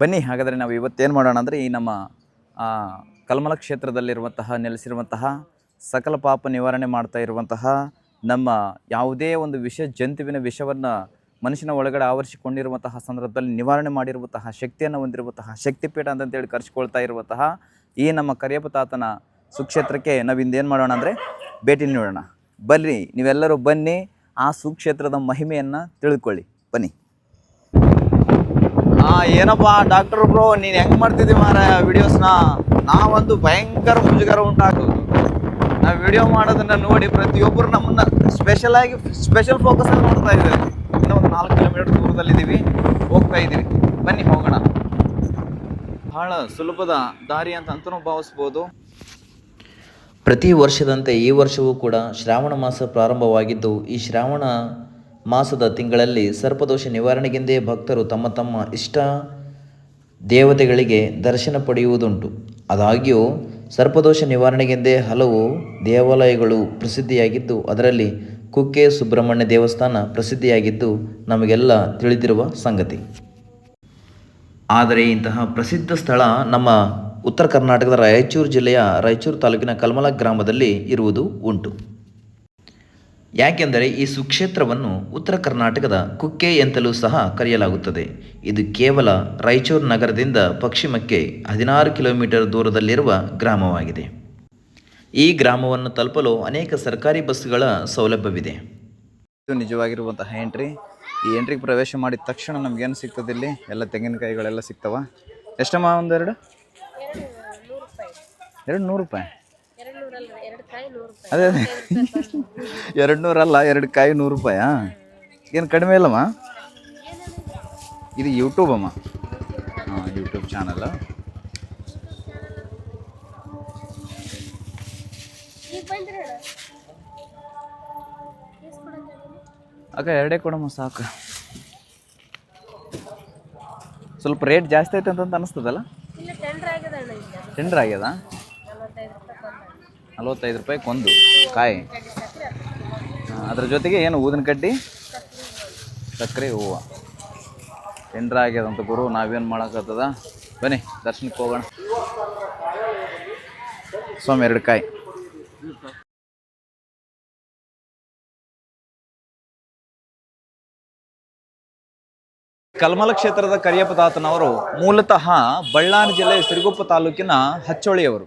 ಬನ್ನಿ, ಹಾಗಾದರೆ ನಾವು ಇವತ್ತೇನು ಮಾಡೋಣ ಅಂದರೆ ಈ ನಮ್ಮ ಕಲ್ಮಲ ಕ್ಷೇತ್ರದಲ್ಲಿರುವಂತಹ, ನೆಲೆಸಿರುವಂತಹ ಸಕಲ ಪಾಪ ನಿವಾರಣೆ ಮಾಡ್ತಾ ಇರುವಂತಹ ನಮ್ಮ ಯಾವುದೇ ಒಂದು ವಿಷ ಜಂತುವಿನ ವಿಷವನ್ನು ಮನುಷ್ಯನ ಒಳಗಡೆ ಆವರಿಸಿಕೊಂಡಿರುವಂತಹ ಸಂದರ್ಭದಲ್ಲಿ ನಿವಾರಣೆ ಮಾಡಿರುವಂತಹ ಶಕ್ತಿಯನ್ನು ಹೊಂದಿರುವಂತಹ ಶಕ್ತಿಪೀಠ ಅಂತಂತೇಳಿ ಕರೆಸಿಕೊಳ್ತಾ ಇರುವಂತಹ ಈ ನಮ್ಮ ಕರಿಯಪ್ಪ ತಾತನ ಸುಕ್ಷೇತ್ರಕ್ಕೆ ನಾವು ಇಂದೇನು ಮಾಡೋಣ ಅಂದರೆ ಭೇಟಿ ನೀಡೋಣ. ಬನ್ನಿ, ನೀವೆಲ್ಲರೂ ಬನ್ನಿ, ಆ ಸುಕ್ಷೇತ್ರದ ಮಹಿಮೆಯನ್ನು ತಿಳಿದುಕೊಳ್ಳಿ ಬನ್ನಿ. ಏನಪ್ಪ ಡಾಕ್ಟರ್ ಬ್ರೋ ನೀನು ಹೆಂಗ್ ಮಾಡ್ತಿದ್ದಿ ಮಾರ ವಿಡಿಯೋಸ್ನ ನಾವಂತೂ ಭಯಂಕರ ಮುಜುಗರ ಉಂಟಾಗೋದು. ನಾವು ವಿಡಿಯೋ ಮಾಡೋದನ್ನ ನೋಡಿ ಪ್ರತಿಯೊಬ್ಬರು ನಮ್ಮನ್ನ ಸ್ಪೆಷಲ್ ಆಗಿ ಸ್ಪೆಷಲ್ ಫೋಕಸಲ್ಲಿ ನೋಡ್ತಾ ಇದ್ದಾರೆ ಇನ್ನೂ ಒಂದು ನಾಲ್ಕು ಕಿಲೋಮೀಟರ್ ದೂರದಲ್ಲಿದ್ದೀವಿ. ಹೋಗ್ತಾ ಇದ್ದೀವಿ. ಬನ್ನಿ, ಹೋಗೋಣ. ಬಹಳ ಸುಲಭದ ದಾರಿ ಅಂತ ಅಂತಲೂ ಭಾವಿಸ್ಬೋದು. ಪ್ರತಿ ವರ್ಷದಂತೆ ಈ ವರ್ಷವೂ ಕೂಡ ಶ್ರಾವಣ ಮಾಸ ಪ್ರಾರಂಭವಾಗಿದ್ದು ಈ ಶ್ರಾವಣ ಮಾಸದ ತಿಂಗಳಲ್ಲಿ ಸರ್ಪದೋಷ ನಿವಾರಣೆಗೆಂದೇ ಭಕ್ತರು ತಮ್ಮ ತಮ್ಮ ಇಷ್ಟ ದೇವತೆಗಳಿಗೆ ದರ್ಶನ ಪಡೆಯುವುದುಂಟು. ಆದಾಗ್ಯೂ, ಸರ್ಪದೋಷ ನಿವಾರಣೆಗೆಂದೇ ಹಲವು ದೇವಾಲಯಗಳು ಪ್ರಸಿದ್ಧಿಯಾಗಿದ್ದು, ಅದರಲ್ಲಿ ಕುಕ್ಕೆ ಸುಬ್ರಹ್ಮಣ್ಯ ದೇವಸ್ಥಾನ ಪ್ರಸಿದ್ಧಿಯಾಗಿದ್ದು ನಮಗೆಲ್ಲ ತಿಳಿದಿರುವ ಸಂಗತಿ. ಆದರೆ ಇಂತಹ ಪ್ರಸಿದ್ಧ ಸ್ಥಳ ನಮ್ಮ ಉತ್ತರ ಕರ್ನಾಟಕದ ರಾಯಚೂರು ಜಿಲ್ಲೆಯ ರಾಯಚೂರು ತಾಲೂಕಿನ ಕಲ್ಮಲ ಗ್ರಾಮದಲ್ಲಿ ಇರುವುದು ಉಂಟು. ಯಾಕೆಂದರೆ ಈ ಸುಕ್ಷೇತ್ರವನ್ನು ಉತ್ತರ ಕರ್ನಾಟಕದ ಕುಕ್ಕೆ ಎಂತಲೂ ಸಹ ಕರೆಯಲಾಗುತ್ತದೆ. ಇದು ಕೇವಲ ರಾಯಚೂರು ನಗರದಿಂದ ಪಶ್ಚಿಮಕ್ಕೆ ಹದಿನಾರು ಕಿಲೋಮೀಟರ್ ದೂರದಲ್ಲಿರುವ ಗ್ರಾಮವಾಗಿದೆ. ಈ ಗ್ರಾಮವನ್ನು ತಲುಪಲು ಅನೇಕ ಸರ್ಕಾರಿ ಬಸ್ಸುಗಳ ಸೌಲಭ್ಯವಿದೆ. ಇದು ನಿಜವಾಗಿರುವಂತಹ ಎಂಟ್ರಿ. ಈ ಎಂಟ್ರಿಗೆ ಪ್ರವೇಶ ಮಾಡಿದ ತಕ್ಷಣ ನಮಗೇನು ಸಿಗ್ತದೆ ಇಲ್ಲಿ? ಎಲ್ಲ ತೆಂಗಿನಕಾಯಿಗಳೆಲ್ಲ ಸಿಗ್ತವ? ಎಷ್ಟಮ್ಮ ಒಂದೆರಡು? ಎರಡು ನೂರು ರೂಪಾಯಿ? ಅದೇ. ಅದೇ ಎರಡು ನೂರಲ್ಲ ಎರಡು ಕಾಯಿ ನೂರು ರೂಪಾಯಾ ಏನು ಕಡಿಮೆ ಇಲ್ಲಮ್ಮ? ಇದು ಯೂಟ್ಯೂಬ್ ಅಮ್ಮ. ಹಾಂ ಯೂಟ್ಯೂಬ್ ಚಾನಲ್ ಅಕ್ಕ ಎರಡೇ ಕೊಡಮ್ಮ ಸಾಕು. ಸ್ವಲ್ಪ ರೇಟ್ ಜಾಸ್ತಿ ಐತೆ ಅಂತ ಅನಿಸ್ತದಲ್ಲ? ಟೆಂಡ್ರ್ ಆಗ್ಯದ? ನಲ್ವತ್ತೈದು ರೂಪಾಯಿ ಕೊಂದು ಕಾಯಿ. ಅದ್ರ ಜೊತೆಗೆ ಏನು ಊದಿನ ಕಡ್ಡಿ? ಸಕ್ಕರೆ ಹೂವು. ಟೆಂಡರ್ ಆಗ್ಯದಂತ ಗುರು, ನಾವೇನು ಮಾಡೋಕ್ಕತ್ತದ ಬನ್ನಿ, ದರ್ಶನಕ್ಕೆ ಹೋಗೋಣ. ಸ್ವಾಮಿ, ಎರಡು ಕಾಯಿ. ಕಲ್ಮಲ ಕ್ಷೇತ್ರದ ಕರಿಯಪ್ಪ ತಾತನವರು ಮೂಲತಃ ಬಳ್ಳಾರಿ ಜಿಲ್ಲೆ ಸಿರಿಗುಪ್ಪ ತಾಲೂಕಿನ ಹಚ್ಚೋಳಿಯವರು.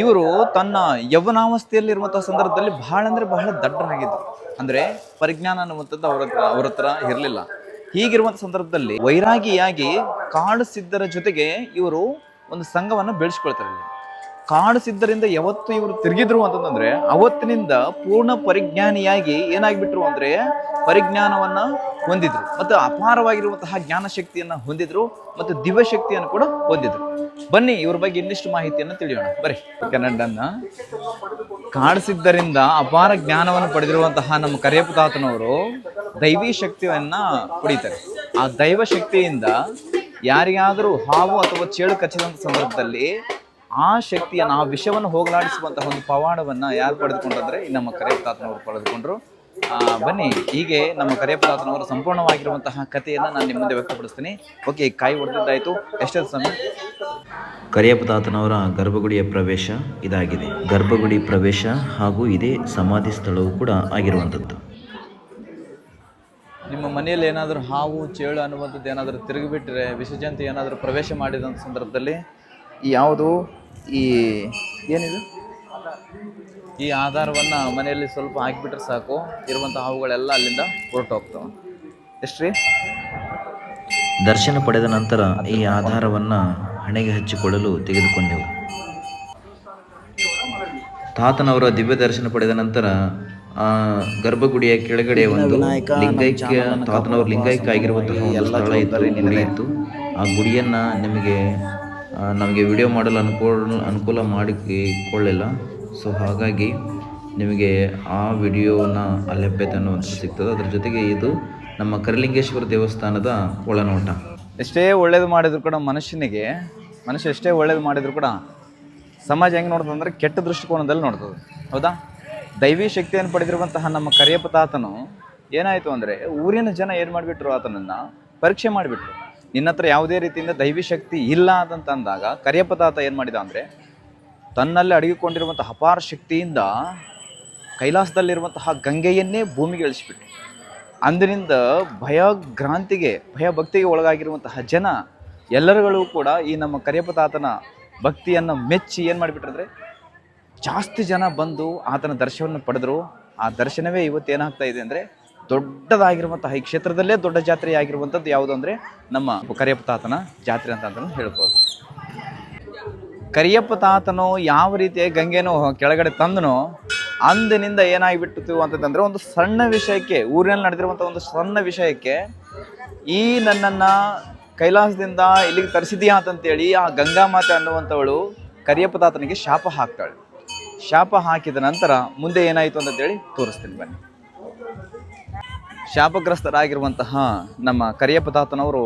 ಇವರು ತನ್ನ ಯೌವನಾವಸ್ಥೆಯಲ್ಲಿರುವಂಥ ಸಂದರ್ಭದಲ್ಲಿ ಬಹಳ ಅಂದ್ರೆ ಬಹಳ ದಡ್ಡರಾಗಿದ್ದರು. ಅಂದ್ರೆ ಪರಿಜ್ಞಾನ ಅನ್ನುವಂಥದ್ದು ಅವರ ಹತ್ರ, ಅವ್ರ ಹತ್ರ ಇರಲಿಲ್ಲ. ಹೀಗಿರುವಂಥ ಸಂದರ್ಭದಲ್ಲಿ ವೈರಾಗಿಯಾಗಿ ಕಾಡು ಸಿದ್ಧರ ಜೊತೆಗೆ ಇವರು ಒಂದು ಸಂಘವನ್ನು ಬೆಳೆಸ್ಕೊಳ್ತಾರೆ ಕಾಡು ಯಾವತ್ತು ಇವರು ತಿರುಗಿದ್ರು ಅಂತಂದ್ರೆ ಅವತ್ತಿನಿಂದ ಪೂರ್ಣ ಪರಿಜ್ಞಾನಿಯಾಗಿ ಏನಾಗ್ಬಿಟ್ರು ಅಂದ್ರೆ ಪರಿಜ್ಞಾನವನ್ನ ಹೊಂದಿದ್ರು ಮತ್ತು ಅಪಾರವಾಗಿರುವಂತಹ ಜ್ಞಾನ ಶಕ್ತಿಯನ್ನ ಹೊಂದಿದ್ರು ಮತ್ತು ದಿವ್ಯ ಶಕ್ತಿಯನ್ನು ಕೂಡ ಹೊಂದಿದ್ರು. ಬನ್ನಿ ಇವ್ರ ಬಗ್ಗೆ ಇನ್ನಿಷ್ಟು ಮಾಹಿತಿಯನ್ನು ತಿಳಿಯೋಣ. ಬರೀ ಕನ್ನಡನ್ನ ಕಾಣಿಸಿದ್ದರಿಂದ ಅಪಾರ ಜ್ಞಾನವನ್ನು ಪಡೆದಿರುವಂತಹ ನಮ್ಮ ಕರಿಯಪುತಾತನವರು ದೈವಿ ಶಕ್ತಿಯನ್ನ ಪಡಿತಾರೆ ಆ ದೈವ ಶಕ್ತಿಯಿಂದ ಯಾರಿಗಾದರೂ ಹಾವು ಅಥವಾ ಚೇಳು ಕಚ್ಚಿದಂಥ ಸಂದರ್ಭದಲ್ಲಿ ಆ ಶಕ್ತಿಯನ್ನು ಆ ವಿಷವನ್ನು ಹೋಗಲಾಡಿಸುವಂತಹ ಒಂದು ಪವಾಡವನ್ನು ಯಾರು ಪಡೆದುಕೊಂಡ್ರೆ ನಮ್ಮ ಕರಿಯಪ್ಪ ಪಡೆದುಕೊಂಡರು. ಬನ್ನಿ ಹೀಗೆ ನಮ್ಮ ಕರಿಯಪ್ಪ ತಾತನವರ ಸಂಪೂರ್ಣವಾಗಿರುವಂತಹ ಕಥೆಯನ್ನು ನಾನು ನಿಮ್ಮ ಮುಂದೆ ವ್ಯಕ್ತಪಡಿಸ್ತೀನಿ. ಓಕೆ ಕಾಯಿ ಹೊಡೆದಿದ್ದಾಯಿತು ಎಷ್ಟೊತ್ತು ಸಮಯ? ಕರಿಯಪ್ಪತಾತನವರ ಗರ್ಭಗುಡಿಯ ಪ್ರವೇಶ ಇದಾಗಿದೆ. ಗರ್ಭಗುಡಿ ಪ್ರವೇಶ ಹಾಗೂ ಇದೇ ಸಮಾಧಿ ಸ್ಥಳವೂ ಕೂಡ ಆಗಿರುವಂಥದ್ದು. ನಿಮ್ಮ ಮನೆಯಲ್ಲಿ ಏನಾದರೂ ಹಾವು ಚೇಳು ಅನ್ನುವಂಥದ್ದು ಏನಾದರೂ ತಿರುಗಿಬಿಟ್ರೆ ವಿಷಜಂತು ಏನಾದರೂ ಪ್ರವೇಶ ಮಾಡಿದಂಥ ಸಂದರ್ಭದಲ್ಲಿ ಯಾವುದು ಈ ಏನಿದು? ಈ ಆಧಾರವನ್ನು ಮನೆಯಲ್ಲಿ ಸ್ವಲ್ಪ ಹಾಕಿಬಿಟ್ರೆ ಸಾಕು. ಇರುವಂಥ ಹಾವುಗಳೆಲ್ಲ ಅಲ್ಲಿಂದ ಹೊರಟು ಹೋಗ್ತವೆ ಎಷ್ಟು ರೀ ದರ್ಶನ ಪಡೆದ ನಂತರ ಈ ಆಧಾರವನ್ನು ಹಣೆಗೆ ಹಚ್ಚಿಕೊಳ್ಳಲು ತೆಗೆದುಕೊಂಡೆವು. ತಾತನವರ ದಿವ್ಯ ದರ್ಶನ ಪಡೆದ ನಂತರ ಆ ಗರ್ಭಗುಡಿಯ ಕೆಳಗಡೆ ಒಂದು ಲಿಂಗೈಕ್ಯ ತಾತನವರು ಲಿಂಗೈಕ್ಯ ಆಗಿರುವಂತಹ ಎಲ್ಲ ಸ್ಥಳ ಇತ್ತು ಗುಡಿ ಇತ್ತು. ಆ ಗುಡಿಯನ್ನ ನಿಮಗೆ ನಮಗೆ ವಿಡಿಯೋ ಮಾಡಲು ಅನುಕೂಲ ಅನುಕೂಲ ಮಾಡಿಕೊಳ್ಳಿಲ್ಲ ಸೊ ಹಾಗಾಗಿ ನಿಮಗೆ ಆ ವಿಡಿಯೋನ ಅಲಭ್ಯತೆ ಅನ್ನುವಂಥ ಸಿಗ್ತದೆ. ಅದ್ರ ಜೊತೆಗೆ ಇದು ನಮ್ಮ ಕರಲಿಂಗೇಶ್ವರ ದೇವಸ್ಥಾನದ ಒಳನೋಟ. ಎಷ್ಟೇ ಒಳ್ಳೇದು ಮಾಡಿದ್ರು ಕೂಡ ಮನುಷ್ಯನಿಗೆ, ಮನುಷ್ಯ ಎಷ್ಟೇ ಒಳ್ಳೇದು ಮಾಡಿದ್ರು ಕೂಡ ಸಮಾಜ ಹೆಂಗೆ ನೋಡ್ತದೆ ಅಂದರೆ ಕೆಟ್ಟ ದೃಷ್ಟಿಕೋನದಲ್ಲಿ ನೋಡ್ತದೆ. ಹೌದಾ? ದೈವೀ ಶಕ್ತಿಯನ್ನು ಪಡೆದಿರುವಂತಹ ನಮ್ಮ ಕರಿಯಪ್ಪ ತಾತನು ಏನಾಯಿತು ಅಂದರೆ ಊರಿನ ಜನ ಏನು ಮಾಡಿಬಿಟ್ರು ಆತನನ್ನು ಪರೀಕ್ಷೆ ಮಾಡಿಬಿಟ್ರು. ನಿನ್ನ ಹತ್ರ ಯಾವುದೇ ರೀತಿಯಿಂದ ದೈವಿ ಶಕ್ತಿ ಇಲ್ಲ ಅಂತ ಅಂದಾಗ ಕರಿಯಪ್ಪ ತಾತ ಏನು ಮಾಡಿದ ಅಂದರೆ ತನ್ನಲ್ಲಿ ಅಡಗಿಕೊಂಡಿರುವಂಥ ಅಪಾರ ಶಕ್ತಿಯಿಂದ ಕೈಲಾಸದಲ್ಲಿರುವಂತಹ ಗಂಗೆಯನ್ನೇ ಭೂಮಿಗೆ ಇಳಿಸ್ಬಿಟ್ಟು ಅಂದಿನಿಂದ ಭಯಗ್ರಾಂತಿಗೆ, ಭಯಭಕ್ತಿಗೆ ಒಳಗಾಗಿರುವಂತಹ ಜನ ಎಲ್ಲರುಗಳು ಕೂಡ ಈ ನಮ್ಮ ಕರಿಯಪ್ಪ ತಾತನ ಭಕ್ತಿಯನ್ನು ಮೆಚ್ಚಿ ಏನು ಮಾಡಿಬಿಟ್ರಂದ್ರೆ ಜಾಸ್ತಿ ಜನ ಬಂದು ಆತನ ದರ್ಶನವನ್ನು ಪಡೆದರು. ಆ ದರ್ಶನವೇ ಇವತ್ತು ಏನಾಗ್ತಾ ಇದೆ ಅಂದರೆ ದೊಡ್ಡದಾಗಿರುವಂತಹ ಈ ಕ್ಷೇತ್ರದಲ್ಲೇ ದೊಡ್ಡ ಜಾತ್ರೆ ಆಗಿರುವಂಥದ್ದು ಯಾವುದು ಅಂದರೆ ನಮ್ಮ ಕರಿಯಪ್ಪ ತಾತನ ಜಾತ್ರೆ ಅಂತ ಅಂತಲೂ ಹೇಳ್ಬೋದು. ಕರಿಯಪ್ಪ ತಾತನೋ ಯಾವ ರೀತಿಯ ಗಂಗೆನೋ ಕೆಳಗಡೆ ತಂದನೋ ಅಂದಿನಿಂದ ಏನಾಗಿಬಿಟ್ಟಿತು ಅಂತಂದ್ರೆ ಒಂದು ಸಣ್ಣ ವಿಷಯಕ್ಕೆ, ಊರಿನಲ್ಲಿ ನಡೆದಿರುವಂಥ ಒಂದು ಸಣ್ಣ ವಿಷಯಕ್ಕೆ ಈ ನನ್ನನ್ನು ಕೈಲಾಸದಿಂದ ಇಲ್ಲಿಗೆ ತರಿಸಿದೀಯಾ ಅಂತಂತೇಳಿ ಆ ಗಂಗಾ ಮಾತೆ ಅನ್ನುವಂಥವಳು ಕರಿಯಪ್ಪ ತಾತನಿಗೆ ಶಾಪ ಹಾಕ್ತಾಳೆ. ಶಾಪ ಹಾಕಿದ ನಂತರ ಮುಂದೆ ಏನಾಯಿತು ಅಂತಂತೇಳಿ ತೋರಿಸ್ತೀನಿ ಬನ್ನಿ. ಶಾಪಗ್ರಸ್ತರಾಗಿರುವಂತಹ ನಮ್ಮ ಕರಿಯಪ್ಪ ತಾತನವರು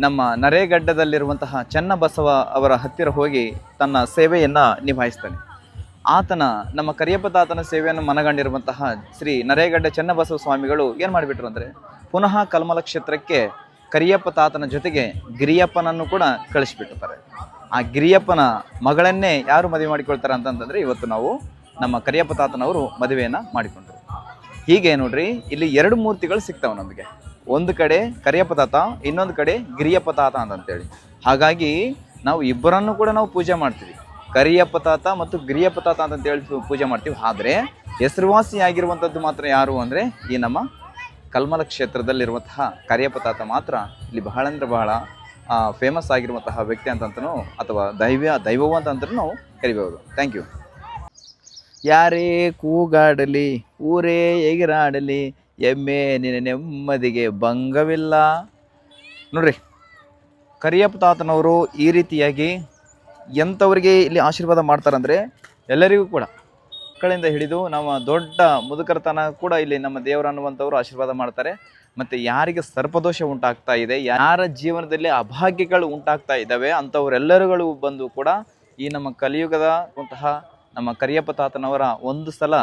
ನಮ್ಮ ನರೇಗಡ್ಡದಲ್ಲಿರುವಂತಹ ಚನ್ನಬಸವ ಅವರ ಹತ್ತಿರ ಹೋಗಿ ತನ್ನ ಸೇವೆಯನ್ನು ನಿಭಾಯಿಸ್ತಾನೆ. ಆತನ, ನಮ್ಮ ಕರಿಯಪ್ಪ ತಾತನ ಸೇವೆಯನ್ನು ಮನಗಂಡಿರುವಂತಹ ಶ್ರೀ ನರೇಗಡ್ಡ ಚನ್ನಬಸವ ಸ್ವಾಮಿಗಳು ಏನು ಮಾಡಿಬಿಟ್ರು ಅಂದರೆ, ಪುನಃ ಕಲ್ಮಲ ಕ್ಷೇತ್ರಕ್ಕೆ ಕರಿಯಪ್ಪ ತಾತನ ಜೊತೆಗೆ ಗಿರಿಯಪ್ಪನನ್ನು ಕೂಡ ಕಳಿಸಿಬಿಟ್ಟಿರ್ತಾರೆ. ಆ ಗಿರಿಯಪ್ಪನ ಮಗಳನ್ನೇ ಯಾರು ಮದುವೆ ಮಾಡಿಕೊಳ್ತಾರೆ ಅಂತಂತಂದರೆ ಇವತ್ತು ನಾವು ನಮ್ಮ ಕರಿಯಪ್ಪ ತಾತನವರು ಮದುವೆಯನ್ನು ಮಾಡಿಕೊಂಡ್ರು. ಹೀಗೆ ನೋಡ್ರಿ, ಇಲ್ಲಿ ಎರಡು ಮೂರ್ತಿಗಳು ಸಿಗ್ತಾವೆ ನಮಗೆ. ಒಂದು ಕಡೆ ಕರಿಯ ತಾತ ಇನ್ನೊಂದು ಕಡೆ ಗಿರಿಯಪತಾಥ ಅಂತ ಅಂತಂತೇಳಿ. ಹಾಗಾಗಿ ನಾವು ಇಬ್ಬರನ್ನು ಕೂಡ ನಾವು ಪೂಜೆ ಮಾಡ್ತೀವಿ. ಕರಿಯ ತಾತ ಮತ್ತು ಗಿರಿಯ ತಾತ ಅಂತೇಳಿ ಪೂಜೆ ಮಾಡ್ತೀವಿ. ಆದರೆ ಹೆಸರುವಾಸಿಯಾಗಿರುವಂಥದ್ದು ಮಾತ್ರ ಯಾರು ಅಂದರೆ ಈ ನಮ್ಮ ಕಲ್ಮಲ ಕ್ಷೇತ್ರದಲ್ಲಿರುವಂತಹ ಕರಿಯ ತಾತ ಮಾತ್ರ. ಇಲ್ಲಿ ಬಹಳ ಅಂದರೆ ಬಹಳ ಫೇಮಸ್ ಆಗಿರುವಂತಹ ವ್ಯಕ್ತಿ ಅಂತಂತನೂ ಅಥವಾ ದೈವ ದೈವವು ಅಂತಂತಲೂ ನಾವು ಕರಿಬೋದು ಥ್ಯಾಂಕ್ ಯು ಯಾರೇ ಕೂಗಾಡಲಿ, ಊರೇ ಎಗಿರಾಡಲಿ, ಎಮ್ಮೆ ನಿನ್ನ ನೆಮ್ಮದಿಗೆ ಭಂಗವಿಲ್ಲ. ನೋಡ್ರಿ, ಕರಿಯಪ್ಪ ತಾತನವರು ಈ ರೀತಿಯಾಗಿ ಎಂಥವ್ರಿಗೆ ಇಲ್ಲಿ ಆಶೀರ್ವಾದ ಮಾಡ್ತಾರಂದರೆ ಎಲ್ಲರಿಗೂ ಕೂಡ ಮಕ್ಕಳಿಂದ ಹಿಡಿದು ನಮ್ಮ ದೊಡ್ಡ ಮುದುಕರತನ ಕೂಡ ಇಲ್ಲಿ ನಮ್ಮ ದೇವರು ಅನ್ನುವಂಥವ್ರು ಆಶೀರ್ವಾದ ಮಾಡ್ತಾರೆ. ಮತ್ತು ಯಾರಿಗೆ ಸರ್ಪದೋಷ ಉಂಟಾಗ್ತಾ ಇದೆ, ಯಾರ ಜೀವನದಲ್ಲಿ ಅಭಾಗ್ಯಗಳು ಉಂಟಾಗ್ತಾ ಇದ್ದಾವೆ ಅಂಥವರೆಲ್ಲರುಗಳು ಬಂದು ಕೂಡ ಈ ನಮ್ಮ ಕಲಿಯುಗದ ಅಂತಹ ನಮ್ಮ ಕರಿಯಪ್ಪ ತಾತನವರ ಒಂದು ಸಲ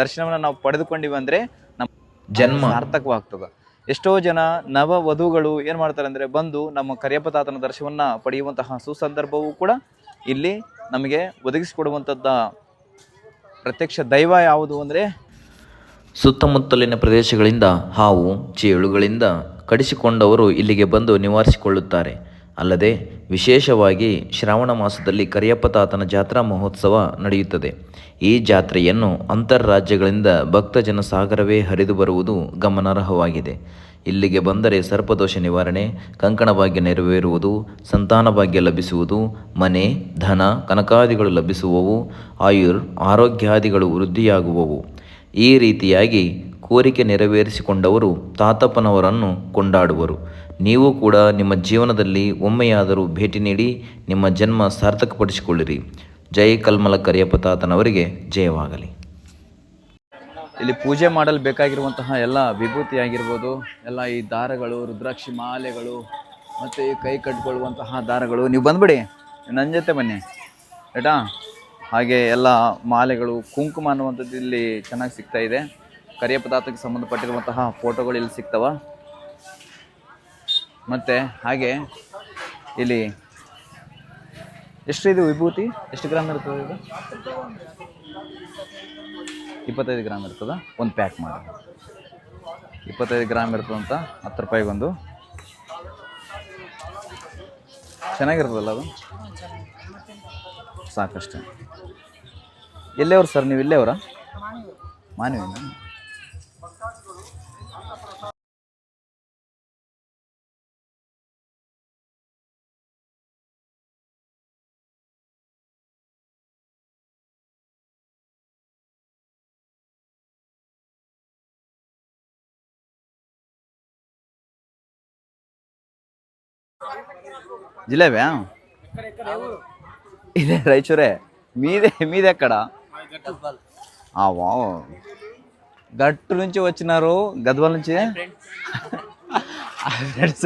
ದರ್ಶನವನ್ನು ನಾವು ಪಡೆದುಕೊಂಡಿವಿ ಅಂದರೆ ನಮ್ಮ ಜನ್ಮ. ಸಾರ್ಥಕವಾಗ್ತದೆ. ಎಷ್ಟೋ ಜನ ನವ ವಧುಗಳು ಏನು ಮಾಡ್ತಾರೆ ಅಂದರೆ ಬಂದು ನಮ್ಮ ಕರಿಯಪ್ಪ ತಾತನ ದರ್ಶನವನ್ನು ಪಡೆಯುವಂತಹ ಸುಸಂದರ್ಭವೂ ಕೂಡ ಇಲ್ಲಿ ನಮಗೆ ಒದಗಿಸಿಕೊಡುವಂಥದ್ದ ಪ್ರತ್ಯಕ್ಷ ದೈವ ಯಾವುದು ಅಂದರೆ ಸುತ್ತಮುತ್ತಲಿನ ಪ್ರದೇಶಗಳಿಂದ ಹಾವು ಚೇಳುಗಳಿಂದ ಕಡಿಸಿಕೊಂಡವರು ಇಲ್ಲಿಗೆ ಬಂದು ನಿವಾರಿಸಿಕೊಳ್ಳುತ್ತಾರೆ. ಅಲ್ಲದೆ ವಿಶೇಷವಾಗಿ ಶ್ರಾವಣ ಮಾಸದಲ್ಲಿ ಕರಿಯಪ್ಪ ತಾತನ ಜಾತ್ರಾ ಮಹೋತ್ಸವ ನಡೆಯುತ್ತದೆ. ಈ ಜಾತ್ರೆಯನ್ನು ಅಂತರ್ರಾಜ್ಯಗಳಿಂದ ಭಕ್ತಜನ ಸಾಗರವೇ ಹರಿದು ಬರುವುದು ಗಮನಾರ್ಹವಾಗಿದೆ. ಇಲ್ಲಿಗೆ ಬಂದರೆ ಸರ್ಪದೋಷ ನಿವಾರಣೆ, ಕಂಕಣ ಭಾಗ್ಯ ನೆರವೇರುವುದು, ಸಂತಾನ ಭಾಗ್ಯ ಲಭಿಸುವುದು, ಮನೆ, ಧನ, ಕನಕಾದಿಗಳು ಲಭಿಸುವವು, ಆಯುರ್, ಆರೋಗ್ಯಾದಿಗಳು ವೃದ್ಧಿಯಾಗುವವು. ಈ ರೀತಿಯಾಗಿ ಕೋರಿಕೆ ನೆರವೇರಿಸಿಕೊಂಡವರು ತಾತಪ್ಪನವರನ್ನು ಕೊಂಡಾಡುವರು. ನೀವು ಕೂಡ ನಿಮ್ಮ ಜೀವನದಲ್ಲಿ ಒಮ್ಮೆಯಾದರೂ ಭೇಟಿ ನೀಡಿ ನಿಮ್ಮ ಜನ್ಮ ಸಾರ್ಥಕಪಡಿಸಿಕೊಳ್ಳಿರಿ. ಜೈ ಕಲ್ಮಲ ಕರಿಯಪ್ಪ ತಾತನವರಿಗೆ ಜಯವಾಗಲಿ. ಇಲ್ಲಿ ಪೂಜೆ ಮಾಡಲು ಬೇಕಾಗಿರುವಂತಹ ಎಲ್ಲ ವಿಭೂತಿ ಆಗಿರ್ಬೋದು ಎಲ್ಲ ಈ ದಾರಗಳು, ರುದ್ರಾಕ್ಷಿ ಮಾಲೆಗಳು, ಮತ್ತು ಈ ಕೈ ಕಟ್ಕೊಳ್ಳುವಂತಹ ದಾರಗಳು. ನೀವು ಬಂದ್ಬಿಡಿ, ನನ್ನ ಜೊತೆ ಬನ್ನಿ, ಆಯ್ತಾ? ಹಾಗೆ ಎಲ್ಲ ಮಾಲೆಗಳು, ಕುಂಕುಮ ಅನ್ನುವಂಥದ್ದು ಇಲ್ಲಿ ಚೆನ್ನಾಗಿ ಸಿಗ್ತಾ ಇದೆ. ಕರಿಯಪ್ಪ ಪದಾರ್ಥಕ್ಕೆ ಸಂಬಂಧಪಟ್ಟಿರುವಂತಹ ಫೋಟೋಗಳು ಇಲ್ಲಿ ಸಿಗ್ತವ. ಮತ್ತು ಹಾಗೆ ಇಲ್ಲಿ ಎಷ್ಟು ಇದು ವಿಭೂತಿ? ಎಷ್ಟು ಗ್ರಾಮ್ ಇರ್ತದೆ ಇದು? ಇಪ್ಪತ್ತೈದು ಗ್ರಾಮ್ ಇರ್ತದೆ. ಒಂದು ಪ್ಯಾಕ್ ಮಾಡಿ. ಇಪ್ಪತ್ತೈದು ಗ್ರಾಮ್ ಇರ್ತದಂತ ಹತ್ತು ರೂಪಾಯಿಗೆ ಒಂದು. ಚೆನ್ನಾಗಿರ್ತದಲ್ಲ ಅದು? ಸಾಕಷ್ಟೇ. ಎಲ್ಲೇವ್ರು ಸರ್ ನೀವು ಇಲ್ಲೇವ್ರ ಮಾನವೇನ జిలేబా ఇదే రైచూరే మీదే మీది ఎక్కడ ఆ, వావ్ గట్టు నుంచి వచ్చినారు గద్వాల నుంచి ಫ್ರೆಂಡ್ಸ್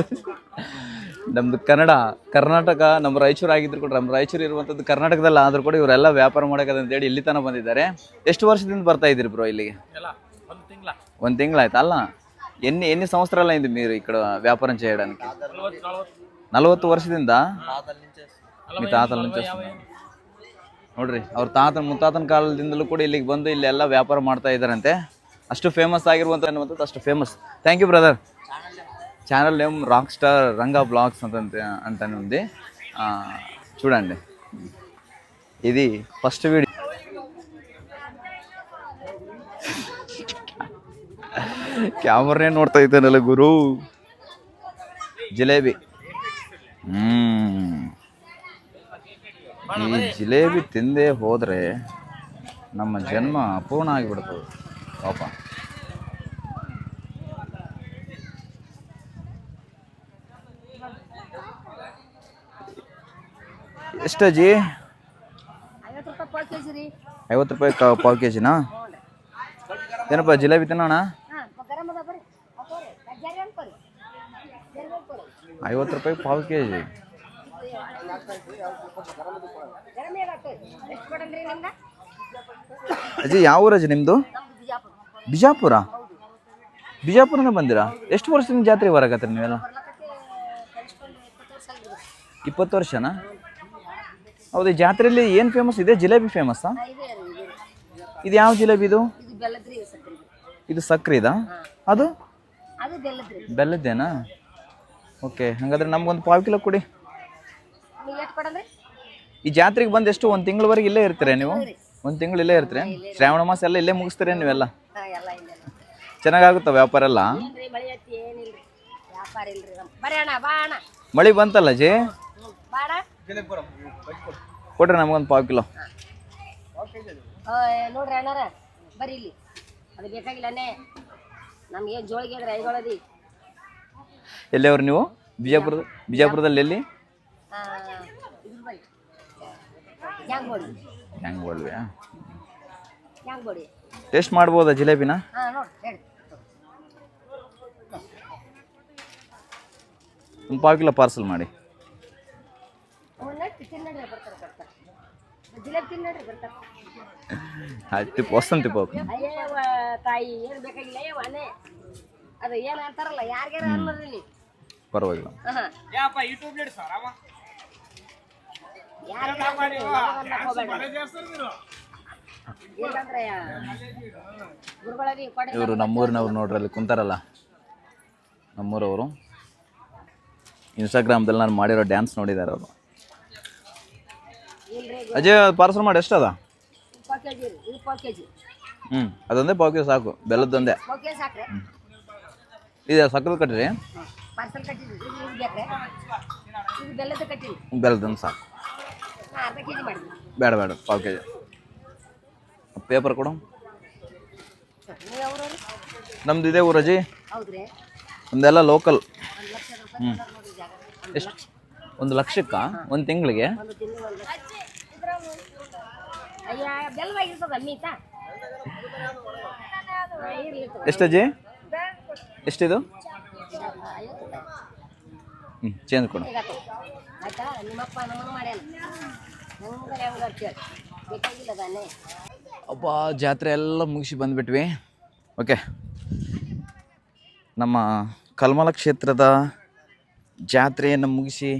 ನಮ್ದು ಕನ್ನಡ ಕರ್ನಾಟಕ ನಮ್ಮ ರಾಯಚೂರು ಆಗಿದ್ರು ಕೂಡ ನಮ್ಮ ರಾಯಚೂರು ಇರುವಂಥದ್ದು ಕರ್ನಾಟಕದಲ್ಲಿ ಆದರೂ ಕೂಡ ಇವರೆಲ್ಲ ವ್ಯಾಪಾರ ಮಾಡೋಕದ ಅಂತೇಳಿ ಇಲ್ಲಿ ತನಕ ಬಂದಿದ್ದಾರೆ ಎಷ್ಟು ವರ್ಷದಿಂದ ಬರ್ತಾ ಇದ್ದೀರಿ ಬ್ರೋ ಇಲ್ಲಿಗೆ ಒಂದು ತಿಂಗಳಾಯ್ತು అల్ల ఎన్ని ఎన్ని సంవత్సరాలు అయింది మీరు ఇక్కడ వ్యాపారం చేయడానికి ನಲವತ್ತು ವರ್ಷದಿಂದ మీ తాతల నుంచి వస్తుంది. ನೋಡ್ರಿ ಅವ್ರ ತಾತನ ಮುತ್ತಾತನ ಕಾಲದಿಂದಲೂ ಕೂಡ ಇಲ್ಲಿಗೆ ಬಂದು ಇಲ್ಲೆಲ್ಲ ವ್ಯಾಪಾರ ಮಾಡ್ತಾ ಇದ್ದಾರಂತೆ ಅಷ್ಟು ಫೇಮಸ್ ಆಗಿರುವಂಥ ಅನ್ನುವಂಥದ್ದು ಅಷ್ಟು famous thank you brother channel name rock star Ranga blogs అంత అంటని ఉంది ఆ, చూడండి ఇది ఫస్ట్ వీడియో ಕ್ಯಾಮ್ರನೇ ನೋಡ್ತಾ ಇದ್ದಾನಲ್ಲ ಗುರು ಜಿಲೇಬಿ ಹ್ಮ್ ಈ ಜಿಲೇಬಿ ತಿಂದೇ ಹೋದರೆ ನಮ್ಮ ಜನ್ಮ ಅಪೂರ್ಣ ಆಗಿಬಿಡ್ತದೆ. ಪಾಪ. ಎಷ್ಟು ಅಜ್ಜಿ? ಐವತ್ತು ರೂಪಾಯಿ ಪಾವು ಕೆ ಜಿನಾ ಏನಪ್ಪ ಜಿಲೇಬಿ ತಿನ್ನೋಣ ಹಾಂ ಗರಮ್ ಅದ ಬರ್ರಿ ಹಾಕೋರಿ ಗಜ್ಜಾರಿ ಅನ್ಕೋರಿ ಜರ್ಗಿ ಅನ್ಕೋರಿ ಐವತ್ತು ರೂಪಾಯಿ ಪಾವು ಕೆ ಜಿ. ಅಜ್ಜಿ ಯಾವ ಊರಜ್ಜಿ ನಿಮ್ಮದು ಬಿಜಾಪುರ? ಬಿಜಾಪುರನೇ ಬಂದಿರಾ? ಎಷ್ಟು ವರ್ಷದಿಂದ ಜಾತ್ರೆ ಬರಕತ್ತೀರಿ ನೀವೆಲ್ಲ? ಇಪ್ಪತ್ತು ವರ್ಷನಾ? ಹೌದು ಜಾತ್ರೆಯಲ್ಲಿ ಏನು ಫೇಮಸ್ ಇದೆ ಜಿಲೇಬಿ ಫೇಮಸ್ಸಾ ಇದೆ ಯಾವ ಜಿಲೇಬಿ ಇದು? ಇದು ಬೆಲ್ಲದ್ರಿ ಇದಾ ಅದು? ಬೆಲ್ಲದ್ದೇನಾ? ಓಕೆ ಹಾಗಾದ್ರೆ ನಮ್ಗೊಂದು ಪಾವು ಕಿಲೋ ಕೊಡಿ. ಈ ಜಾತ್ರೆಗೆ ಬಂದು ಎಷ್ಟು? ಒಂದು ತಿಂಗಳವರೆಗೆ ಇಲ್ಲೇ ಇರ್ತೀರಾ ನೀವು? ಒಂದು ತಿಂಗಳು ಇಲ್ಲೇ ಇರ್ತೀರ? ಶ್ರಾವಣ ಮಾಸ ಎಲ್ಲ ಇಲ್ಲೇ ಮುಗಿಸ್ತೀರಾ ನೀವೆಲ್ಲ ಚೆನ್ನಾಗುತ್ತ ಚೆನ್ನಾಗಾಗುತ್ತಾ ವ್ಯಾಪಾರ ಎಲ್ಲ? ಮಳಿ ಬಂತಲ್ಲ ಜಿ ಕೊಡ್ರಿ ನಮಗೊಂದು ಪಾವು ಕಿಲೋ. ನೋಡ್ರಿ ಅಣ್ಣಾರ ಬರ್ರಿ ಇಲ್ಲಿ. ಅದು ಬೇಕಾಗಿಲ್ಲನೇ ನಮ್ಗೆ ಜೋಳಿಗೆ ಐಗೊಳದಿ ಎಲ್ಲಿಯವ್ರು ನೀವು? ಬಿಜಾಪುರದ ಬಿಜಾಪುರದಲ್ಲಿ ಎಲ್ಲಿ? ಟೇಸ್ಟ್ ಮಾಡ್ಬೋದಾ ಜಿಲೇಬಿನ? ಒಂದು ಪಾವು ಕಿಲೋ ಪಾರ್ಸಲ್ ಮಾಡಿ. ಆಯ್ತು ಟಿಪ್ ಹೋಗಿ ತಾಯಿ ಏನು ಬೇಕಾಗಿಲ್ಲ ಅದು ಏನ್ ಅಂತಾರಲ್ಲ ಯಾರಿಗಾರ ಅನ್ನೋದ್ರಿ ನೀವು? ಪರವಾಗಿಲ್ಲ. ಇವರು ನಮ್ಮೂರಿನವ್ರು ನೋಡ್ರಿ ಅಲ್ಲಿ ಕುಂತಾರಲ್ಲ? ನಮ್ಮೂರವರು. ಇನ್ಸ್ಟಾಗ್ರಾಮ್ದಲ್ಲಿ ನಾನು ಮಾಡಿರೋ ಡ್ಯಾನ್ಸ್ ನೋಡಿದ್ದಾರೆ ಅವರು. ಅಜಯ್ ಪಾರ್ಸಲ್ ಮಾಡಿ ಎಷ್ಟದ? ಹ್ಞೂ ಅದೊಂದೇ ಪಾವು ಸಾಕು ಸಾಕ್ರಿ. ಇದು ಸಕ್ಕರೆ ಕಟ್ರಿ ಪಾರ್ಸಲ್ ಕಟ್ಟಿದ್ರಿ ಬೆಲ್ಲದ ಕಟ್ಟಿರಿ ಬೆಲ್ಲದನ್ ಸಾಕು. ನಾ ಅರ್ಧ ಕೆ ಜಿ ಮಾಡಿದ್ವಿ. ಬೇಡ ಬೇಡ ಪಾವು ಕೆ ಜಿ ಪೇಪರ್ ಕೊಡು. ನಮ್ದು ಇದೆ ಊರಜಿ ನಮ್ದೆಲ್ಲ ಲೋಕಲ್ ಹ್ಞೂ ಎಷ್ಟು? ಒಂದು ಲಕ್ಷಕ್ಕ? ಒಂದು ತಿಂಗಳಿಗೆ? ಒಂದು ಎಷ್ಟಿದು? ಹ್ಞೂ ಚೇಂಜ್ ಕೊಡು. ಆಯ್ತಾ? ನಿಮ್ಮಪ್ಪ ನಮ್ಮನ್ನು ಮಾಡ್ಯಾನ. ಹೆಂಗಾರ ಹೆಂಗಾರ ಕೇಳಿ ಬೇಕಾಗಿಲ್ಲ ತಾನೇ. ಅಪ್ಪ ಜಾತ್ರೆ ಎಲ್ಲ ಮುಗಿಸಿ ಬಂದ್ಬಿಟ್ವಿ. ಓಕೆ. ನಮ್ಮ ಕಲ್ಮಲ ಕ್ಷೇತ್ರದ ಜಾತ್ರೆಯನ್ನು ಮುಗಿಸಿ